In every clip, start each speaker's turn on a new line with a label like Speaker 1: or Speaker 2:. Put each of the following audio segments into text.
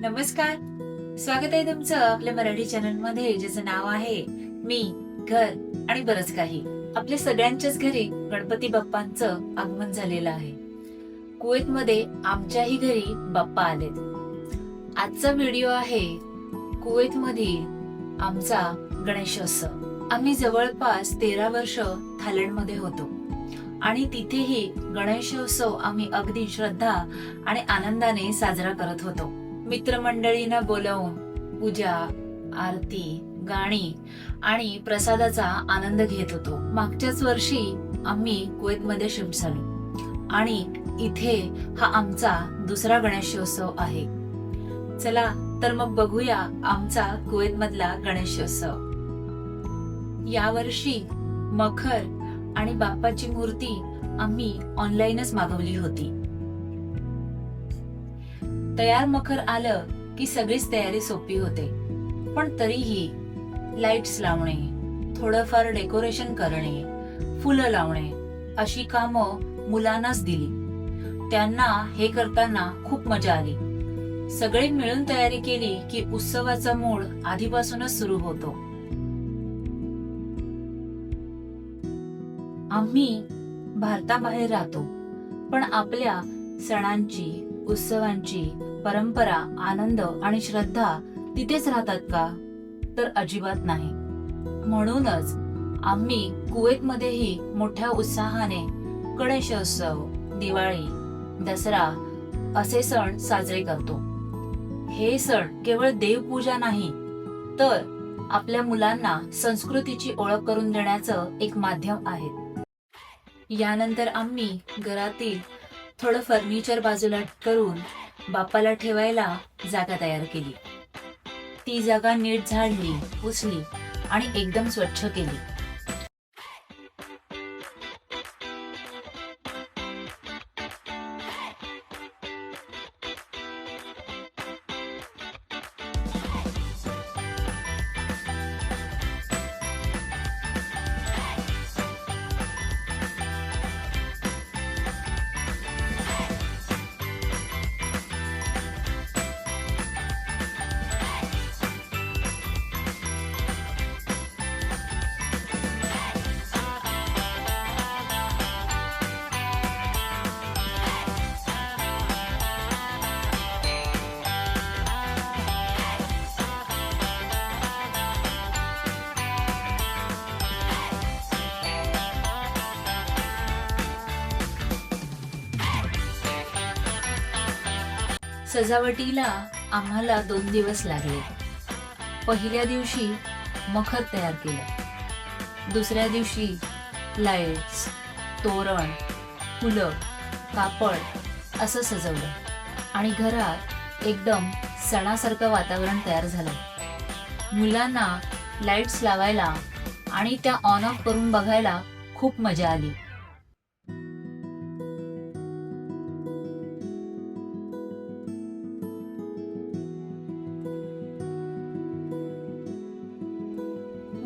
Speaker 1: नमस्कार. स्वागत आहे तुमचं आपल्या मराठी चॅनलमध्ये ज्याचं नाव आहे मी घर आणि बरंच काही. आपल्या सगळ्यांच्याच घरी गणपती बाप्पांचं आगमन झालेलं आहे. कुवेत मध्ये आमच्याही घरी बाप्पा आलेत. आजचा व्हिडिओ आहे कुवेत मधील आमचा गणेशोत्सव. आम्ही जवळपास तेरा वर्ष थायलंडमध्ये होतो. आणि तिथेही गणेशोत्सव आम्ही अगदी श्रद्धा आणि आनंदाने साजरा करत होतो. मित्रमंडळींना बोलवून पूजा आरती गाणी आणि प्रसादाचा आनंद घेत होतो. मागच्याच वर्षी आम्ही कुवेतमध्ये शिफ्ट झालो. आणि इथे हा आमचा दुसरा गणेशोत्सव आहे. चला तर मग बघूया आमचा कुवेत मधला गणेशोत्सव यावर्षी मखर आणि बाप्पाची मूर्ती आम्ही ऑनलाईनच मागवली होती. तयार मखर आलं की सगळीच तयारी सोपी होते. पण तरीही लाईट्स लावणे थोडंफार डेकोरेशन करणे फुलं लावणे अशी कामं मुलांनाच दिली. त्यांना हे करताना खूप मजा आली. सगळे मिळून तयारी केली की उत्सवाचा मूळ आधीपासूनच सुरू होतो. आम्ही भारताबाहेर राहतो पण आपल्या सणांची उत्सवांची परंपरा आनंद आणि श्रद्धा तिथेच राहतात का? तर अजिबात नाही. म्हणूनच आम्ही कुवेतमध्येही मोठ्या उत्साहाने गणेशोत्सव दिवाळी दसरा असे सण साजरे करतो. हे सण केवळ देवपूजा नाही तर आपल्या मुलांना संस्कृतीची ओळख करून देण्याचं एक माध्यम आहे. यानंतर आम्ही घरातील थोडं फर्निचर बाजूला करून बाप्पाला ठेवायला जागा तयार केली. ती जागा नीट झाडली पुसली आणि एकदम स्वच्छ केली. सजावटीला आम्हाला दोन दिवस लागले. पहिल्या दिवशी मखर तयार केलं. दुसऱ्या दिवशी लाईट्स तोरण फुलं कापड असं सजवलं. आणि घरात एकदम सणासारखं वातावरण तयार झालं. मुलांना लाईट्स लावायला आणि त्या ऑन ऑफ करून बघायला खूप मजा आली.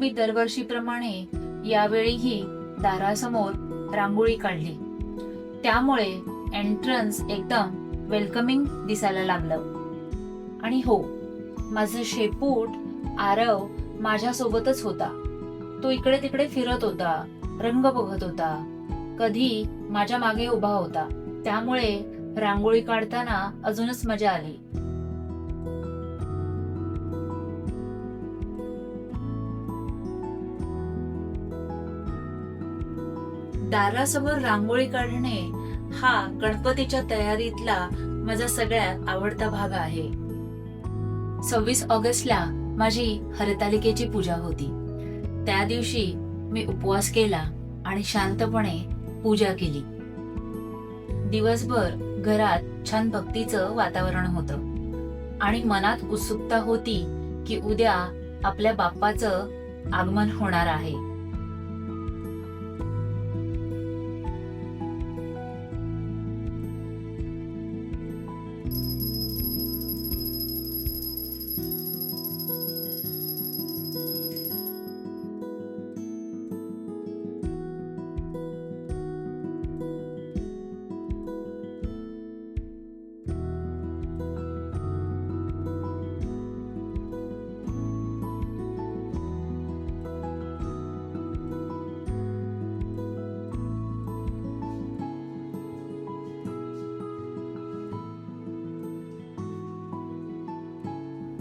Speaker 1: अगदी दरवर्षीप्रमाणे यावेळीही दारासमोर रांगोळी काढली. त्यामुळे एंट्रन्स एकदम वेलकमिंग दिसायला लागलं. आणि हो माझं शेपूट आरव माझ्यासोबतच होता. तो इकडे तिकडे फिरत होता रंग बघत होता. कधी माझ्या मागे उभा होता. त्यामुळे रांगोळी काढताना अजूनच मजा आली. दारासमोर रांगोळी काढणे हा गणपतीच्या तयारीतला माझा सगळ्यात आवडता भाग आहे. सव्वीस ऑगस्टला माझी हरतालिकेची पूजा होती. त्या दिवशी मी उपवास केला आणि शांतपणे पूजा केली. दिवसभर घरात छान भक्तीचं वातावरण होतं. आणि मनात उत्सुकता होती की उद्या आपल्या बाप्पाचं आगमन होणार आहे.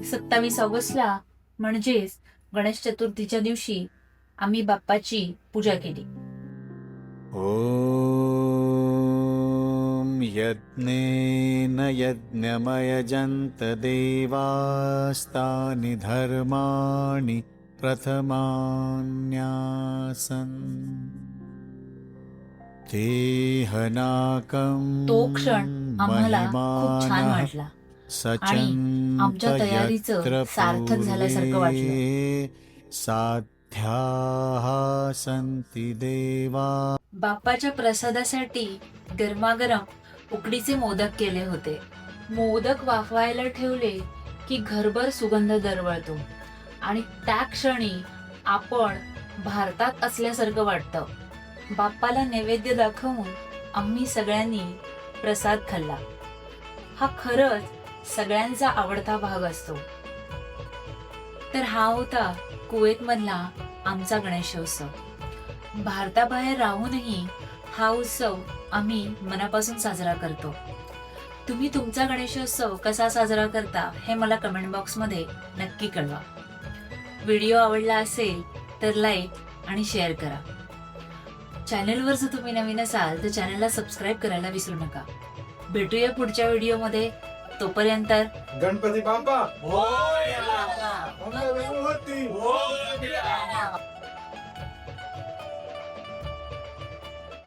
Speaker 1: सत्तावीस ऑगस्टला म्हणजेच गणेश चतुर्थीच्या दिवशी आम्ही बाप्पाची पूजा केली.
Speaker 2: ॐ यज्ञेन यज्ञमयजन्त देवास्तानि धर्माणि प्रथमान्यासन्। तेहनाकं
Speaker 1: तो क्षण आम्हाला खूप छान वाटला. आमच्या तयारीचं सार्थक झाल्यासारखं वाटलं.
Speaker 2: साध्याः सन्ति देवा.
Speaker 1: बाप्पाच्या प्रसादासाठी गरमागरम उकडीचे मोदक केले होते. मोदक वाफवायला ठेवले की घरभर सुगंध दरवळतो. आणि त्या क्षणी आपण भारतात असल्यासारखं वाटतं. बाप्पाला नैवेद्य दाखवून आम्ही सगळ्यांनी प्रसाद खाल्ला. हा खरंच सगळ्यांचा आवडता भाग असतो. तर हा होता कुवेत मधला आमचा गणेशोत्सव. भारताबाहेर राहूनही हा उत्सव आम्ही मनापासून साजरा करतो. तुम्ही तुमचा गणेशोत्सव कसा साजरा करता हे मला कमेंट बॉक्समध्ये नक्की कळवा. व्हिडिओ आवडला असेल तर लाईक आणि शेअर करा. चॅनलवर जर तुम्ही नवीन असाल तर चॅनलला सबस्क्राईब करायला विसरू नका. भेटूया पुढच्या व्हिडिओमध्ये तोपर्यंत
Speaker 3: गणपती बाप्पा
Speaker 2: मोरया!